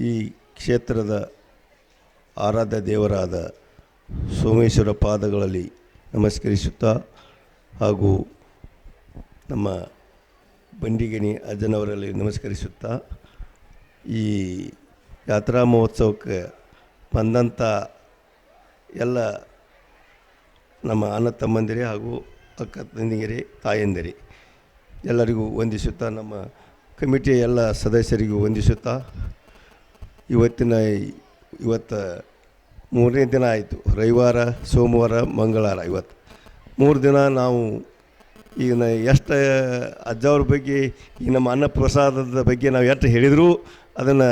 ಈ ಕ್ಷೇತ್ರದ ಆರಾಧ್ಯ ದೇವರಾದ ಸೋಮೇಶ್ವರ ಪಾದಗಳಲ್ಲಿ ನಮಸ್ಕರಿಸುತ್ತಾ ಹಾಗೂ ನಮ್ಮ ಬಂಡಿಗಿಣಿ ಅಜ್ಜನವರಲ್ಲಿ ನಮಸ್ಕರಿಸುತ್ತಾ ಈ ಯಾತ್ರಾ ಮಹೋತ್ಸವಕ್ಕೆ ಬಂದಂಥ ಎಲ್ಲ ನಮ್ಮ ಅಣ್ಣ ತಮ್ಮಂದಿರೇ ಹಾಗೂ ಅಕ್ಕ ತಂದಿಗೆರೆ ತಾಯಂದಿರಿ ಎಲ್ಲರಿಗೂ ವಂದಿಸುತ್ತಾ, ನಮ್ಮ ಕಮಿಟಿಯ ಎಲ್ಲ ಸದಸ್ಯರಿಗೂ ವಂದಿಸುತ್ತಾ ಇವತ್ತಿನ ಇವತ್ತು ಮೂರನೇ ದಿನ ಆಯಿತು. ರವಿವಾರ, ಸೋಮವಾರ, ಮಂಗಳವಾರ ಇವತ್ತು. ಮೂರು ದಿನ ನಾವು ಈಗ ನ ಎಷ್ಟು ಅಜ್ಜವ್ರ ಬಗ್ಗೆ, ಈ ನಮ್ಮ ಅನ್ನಪ್ರಸಾದದ ಬಗ್ಗೆ ನಾವು ಎಷ್ಟು ಹೇಳಿದರೂ, ಅದನ್ನು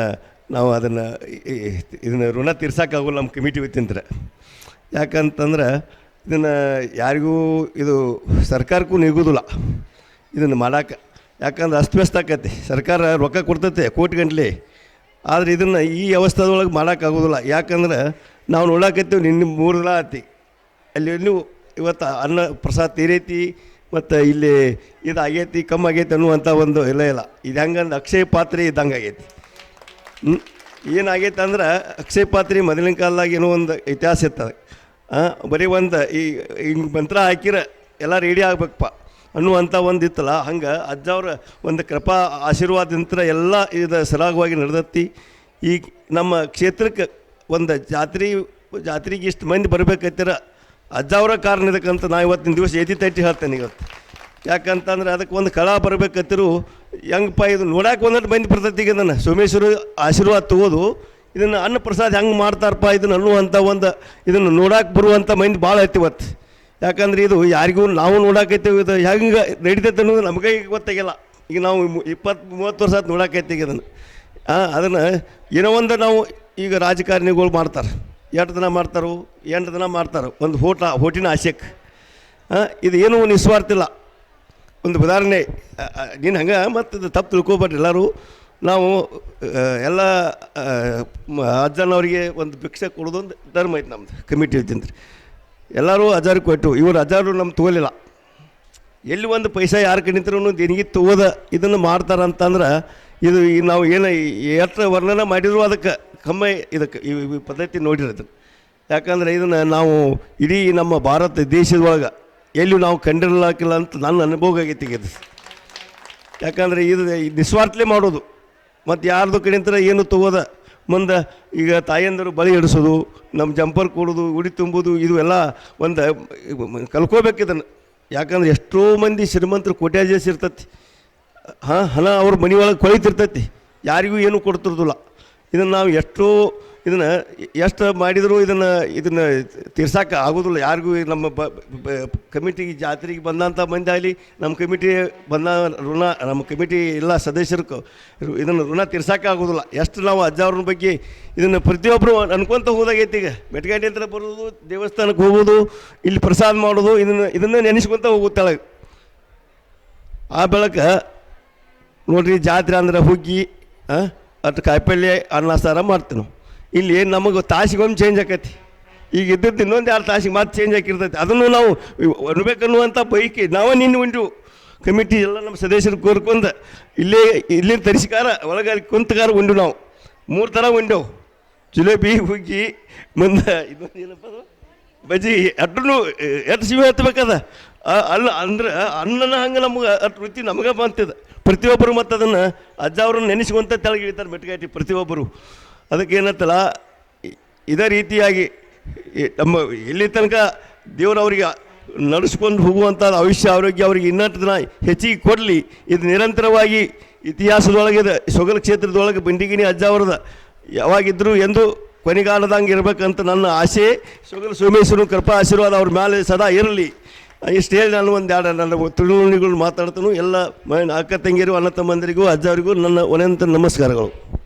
ನಾವು ಅದನ್ನು ಇದನ್ನು ಋಣ ತೀರ್ಸೋಕ್ಕಾಗಲ್ಲ ನಮ್ಮ ಕಮಿಟಿ ವತಿಯಿಂದ. ಯಾಕಂತಂದ್ರೆ ಇದನ್ನು ಯಾರಿಗೂ ಇದು ಸರ್ಕಾರಕ್ಕೂ ನಿಗುದಿಲ್ಲ. ಇದನ್ನು ಮಾಡಕ್ಕೆ ಯಾಕಂದ್ರೆ ಅಸ್ತವ್ಯಸ್ತ ಆಕತಿ ಸರ್ಕಾರ ರೊಕ್ಕ ಕೊಡ್ತೈತೆ ಕೋಟಿ ಗಂಟ್ಲೆ. ಆದರೆ ಇದನ್ನು ಈ ಅವಸ್ಥೆದೊಳಗೆ ಮಾಡೋಕ್ಕಾಗೋದಿಲ್ಲ. ಯಾಕಂದ್ರೆ ನಾವು ನೋಡಾಕತ್ತೀವಿ ನಿನ್ನೆ ಮೂರು ದಿನ ಆತಿ. ಅಲ್ಲಿ ಇನ್ನೂ ಇವತ್ತು ಅನ್ನ ಪ್ರಸಾದ ತೀರೈತಿ, ಮತ್ತು ಇಲ್ಲಿ ಇದು ಆಗೈತಿ ಕಮ್ಮಿ ಆಗೈತಿ ಅನ್ನುವಂಥ ಒಂದು ಇಲ್ಲ ಇಲ್ಲ. ಇದು ಹೆಂಗಂದ್ರೆ ಅಕ್ಷಯ ಪಾತ್ರೆ ಇದ್ದಂಗೆ ಆಗೈತಿ? ಏನಾಗೈತೆ ಅಂದ್ರೆ ಅಕ್ಷಯ ಪಾತ್ರೆ ಮೊದಲಿನ ಕಾಲದಾಗ ಏನೋ ಒಂದು ಇತಿಹಾಸ ಇರ್ತದೆ. ಬರೀ ಒಂದು ಈ ಹಿಂಗೆ ಮಂತ್ರ ಹಾಕಿರ ಎಲ್ಲ ರೆಡಿ ಆಗ್ಬೇಕಪ್ಪ. ಅನ್ನುವಂಥ ಒಂದು ಇತ್ತಲ್ಲ ಹಂಗೆ ಅಜ್ಜವ್ರ ಒಂದು ಕೃಪಾ ಆಶೀರ್ವಾದದಿಂದ ಎಲ್ಲ ಇದು ಸರಾಗವಾಗಿ ನಡೆದತ್ತಿ. ಈ ನಮ್ಮ ಕ್ಷೇತ್ರಕ್ಕೆ ಒಂದು ಜಾತ್ರೆ, ಜಾತ್ರೆಗೆ ಇಷ್ಟು ಮಂದಿ ಬರಬೇಕೈತಿರ, ಅಜ್ಜವರ ಕಾರಣ ಇದಕ್ಕಂತ ನಾ ಇವತ್ತಿನ ದಿವಸ ಎದಿ ತಟ್ಟಿ ಹೇಳ್ತೇನೆ ಇವತ್ತು. ಯಾಕಂತಂದ್ರೆ ಅದಕ್ಕೆ ಒಂದು ಕಳ ಬರಬೇಕತ್ತಿರು ಹೆಂಗಪ್ಪ ಇದು ನೋಡಕ್ಕೆ ಒಂದಷ್ಟು ಮಂದಿ ಬರ್ತೈತಿ ಈಗ ನಾನು ಸೋಮೇಶ್ವರ ಆಶೀರ್ವಾದ ತಗೋದು, ಇದನ್ನು ಅನ್ನ ಪ್ರಸಾದ ಹೆಂಗೆ ಮಾಡ್ತಾರಪ್ಪ ಇದನ್ನು ಅನ್ನುವಂಥ ಒಂದು ಇದನ್ನು ನೋಡಕ್ಕೆ ಬರುವಂಥ ಮಂದಿ ಭಾಳ ಐತಿ ಇವತ್ತು. ಯಾಕಂದ್ರೆ ಇದು ಯಾರಿಗೂ ನಾವು ನೋಡಾಕೈತೇವೆ ಇದು ಹೆಂಗೆ ನಡೀತೈತೆ ಅನ್ನೋದು ನಮಗೆ ಈಗ ಗೊತ್ತಾಗಿಲ್ಲ. ಈಗ ನಾವು ಇಪ್ಪತ್ತು ಮೂವತ್ತು ವರ್ಷ ಆಯ್ತು ಈಗ ಅದನ್ನು ಅದನ್ನು ಏನೋ ಒಂದು ನಾವು ಈಗ ರಾಜಕಾರಣಿಗಳು ಮಾಡ್ತಾರೆ. ಎಂಟು ದಿನ ಮಾಡ್ತಾರೋ, ಎಂಟು ದಿನ ಮಾಡ್ತಾರೆ. ಒಂದು ಹೋಟ, ಹೋಟಿನ ಆಶೆಕ್ಕೆ ಇದು ಏನೂ ನಿಸ್ವಾರ್ಥ ಇಲ್ಲ. ಒಂದು ಉದಾಹರಣೆ ನೀನು ಹಂಗೆ ಮತ್ತು ತಪ್ಪು ತಿಳ್ಕೊಬೇಡ್ರಿ ಎಲ್ಲರೂ. ನಾವು ಎಲ್ಲ ಅಜ್ಜನವರಿಗೆ ಒಂದು ಭಿಕ್ಷೆ ಕೊಡೋದೊಂದು ಧರ್ಮ ಐತೆ ನಮ್ಮದು ಕಮಿಟಿ ಐತಿ ಎಲ್ಲರೂ ಹಜಾರು ಕೊಟ್ಟು, ಇವರು ಹಜಾರು ನಮ್ಮ ತೋಲಿಲ್ಲ. ಎಲ್ಲಿ ಒಂದು ಪೈಸಾ ಯಾರು ಕಣಿತರೂ ದಿನಗಿ ತೋದ ಇದನ್ನು ಮಾಡ್ತಾರೆ ಅಂತಂದ್ರೆ ಇದು ಈ ನಾವು ಏನು ಎಷ್ಟು ವರ್ಣನೆ ಮಾಡಿದ್ರು ಅದಕ್ಕೆ ಕಮ್ಮಿ ಇದಕ್ಕೆ ಈ ಪದ್ಧತಿ ನೋಡಿರೋದು ಯಾಕಂದ್ರೆ ಇದನ್ನು ನಾವು ಇಡೀ ನಮ್ಮ ಭಾರತ ದೇಶದೊಳಗೆ ಎಲ್ಲಿ ನಾವು ಕಂಡಿರಲಾಕಿಲ್ಲ ಅಂತ ನನ್ನ ಅನುಭವ ಆಗೈತಿ ಇದು. ಯಾಕಂದರೆ ಇದು ನಿಸ್ವಾರ್ಥಲೇ ನಿಸ್ವಾರ್ಥಲೆ ಮಾಡೋದು. ಮತ್ತು ಯಾರ್ದು ಕಡಿಂತರ ಏನು ತಗೋದ ಮುಂದೆ ಈಗ ತಾಯಂದರು ಬಳಿ ಇಡಿಸೋದು ನಮ್ಮ ಜಂಪರ್ ಕೊಡೋದು ಉಡಿ ತುಂಬೋದು, ಇದು ಎಲ್ಲ ಒಂದು ಕಲ್ಕೋಬೇಕು ಇದನ್ನು ಯಾಕಂದ್ರೆ ಎಷ್ಟೋ ಮಂದಿ ಶ್ರೀಮಂತರು ಕೋಟ್ಯಾಜಸ್ ಇರ್ತತಿ. ಹಾಂ, ಹಣ ಅವ್ರ ಮನೆ ಒಳಗೆ ಕೊಳಿತಿರ್ತೈತಿ. ಯಾರಿಗೂ ಏನೂ ಕೊಡ್ತಿರೋದಿಲ್ಲ. ಇದನ್ನು ನಾವು ಎಷ್ಟೋ ಇದನ್ನು ಎಷ್ಟು ಮಾಡಿದರೂ ಇದನ್ನು ಇದನ್ನು ತೀರ್ಸಕ್ಕೆ ಆಗೋದಿಲ್ಲ. ಯಾರಿಗೂ ನಮ್ಮ ಬ ಕಮಿಟಿಗೆ ಜಾತ್ರೆಗೆ ಬಂದಂಥ ಮಂದಿ ಆಗಲಿ, ನಮ್ಮ ಕಮಿಟಿ ಬಂದ ಋಣ, ನಮ್ಮ ಕಮಿಟಿ ಎಲ್ಲ ಸದಸ್ಯರು ಇದನ್ನು ಋಣ ತೀರ್ಸಕ್ಕೆ ಆಗೋದಿಲ್ಲ. ಎಷ್ಟು ನಾವು ಅಜ್ಜವ್ರ ಬಗ್ಗೆ ಇದನ್ನು ಪ್ರತಿಯೊಬ್ಬರು ಅನ್ಕೊಂತ ಹೋದಾಗೈತಿ ಈಗ. ಮೆಟ್ಗಂಡಿ ಹತ್ರ ಬರೋದು ದೇವಸ್ಥಾನಕ್ಕೆ ಹೋಗೋದು ಇಲ್ಲಿ ಪ್ರಸಾದ ಮಾಡೋದು ಇದನ್ನು ಇದನ್ನು ನೆನೆಸ್ಕೊತ ಹೋಗುತ್ತಾಳೆ. ಆ ಬೆಳಕ ನೋಡ್ರಿ ಜಾತ್ರೆ ಅಂದ್ರೆ ಹುಗ್ಗಿ ಅಷ್ಟು ಕಾಯಿಪಲ್ಯ ಅನ್ನ ಸಾರ ಮಾಡ್ತೀವಿ ನಾವು ಇಲ್ಲಿ ನಮಗೆ ತಾಸಿಗೊಮ್ಮೆ ಚೇಂಜ್ ಆಕೈತಿ. ಈಗ ಇದ್ದದ್ದು ಇನ್ನೊಂದು ಎರಡು ತಾಸಿಗೆ ಮತ್ತೆ ಚೇಂಜ್ ಆಗಿರ್ತೈತಿ. ಅದನ್ನು ನಾವು ಅನ್ಬೇಕನ್ನುವಂಥ ಬೈಕಿ ನಾವು ನಿನ್ನೆ ಉಂಟು ಕಮಿಟಿ ಎಲ್ಲ ನಮ್ಮ ಸದಸ್ಯರು ಕೋರ್ಕೊಂಡು ಇಲ್ಲೇ ಇಲ್ಲಿ ತರಿಸಿಕಾರ ಒಳಗೆ ಅಲ್ಲಿ ಕುಂತಗಾರ ಉಂಡು ನಾವು. ಮೂರು ಥರ ಉಂಡೆವು ಜಿಲೇಬಿ, ಹುಗ್ಗಿ, ಮುಂದೆ ಇದೊಂದು ಏನಪ್ಪ ಬಜ್ಜಿ, ಅಟ್ಟನು ಎಷ್ಟು ಸಿಮೆ ಹತ್ತಬೇಕದ ಅಲ್ಲ, ಅಂದ್ರೆ ಅನ್ನನ ಹಂಗೆ ನಮ್ಗೆ ಅಷ್ಟು ವೃತ್ತಿ ನಮಗೆ ಬಂತದ. ಪ್ರತಿಯೊಬ್ಬರು ಮತ್ತು ಅದನ್ನು ಅಜ್ಜ ಅವ್ರನ್ನ ನೆನೆಸ್ಕೊಂತ ತೆಳಗಿಳಿತಾರೆ ಮೆಟ್ಗಾಟಿ ಪ್ರತಿಯೊಬ್ಬರು. ಅದಕ್ಕೆ ಏನತ್ತಲ್ಲ ಇದೇ ರೀತಿಯಾಗಿ ನಮ್ಮ ಇಲ್ಲಿ ತನಕ ದೇವರು ಅವರಿಗೆ ನಡೆಸ್ಕೊಂಡು ಹೋಗುವಂಥ ಆಯುಷ್ಯ ಆರೋಗ್ಯ ಅವರಿಗೆ ಇನ್ನಷ್ಟು ದಿನ ಹೆಚ್ಚಿಗೆ ಕೊಡಲಿ. ಇದು ನಿರಂತರವಾಗಿ ಇತಿಹಾಸದೊಳಗೆ ಸೊಗಲ ಕ್ಷೇತ್ರದೊಳಗೆ ಬಂಡಿಗಿನಿ ಅಜ್ಜ ಅವ್ರದ ಯಾವಾಗಿದ್ದರೂ ಎಂದು ಕೊನೆಗಾಲದಂಗೆ ಇರಬೇಕಂತ ನನ್ನ ಆಸೆ. ಸೊಗಲ ಸೋಮೇಶ್ವರನ ಕೃಪಾ ಆಶೀರ್ವಾದ ಅವ್ರ ಮೇಲೆ ಸದಾ ಇರಲಿ. ಇಷ್ಟು ನಾನು ಒಂದು ಎರಡು ನನ್ನ ತಿಳುವಳಿಗಳು ಮಾತಾಡ್ತಾನು. ಎಲ್ಲ ಅಕ್ಕ ತಂಗಿಯರು, ಅಣ್ಣ ತಮ್ಮಂದಿರಿಗೂ ಅಜ್ಜವರಿಗೂ ನನ್ನ ಒನೆಂತ ನಮಸ್ಕಾರಗಳು.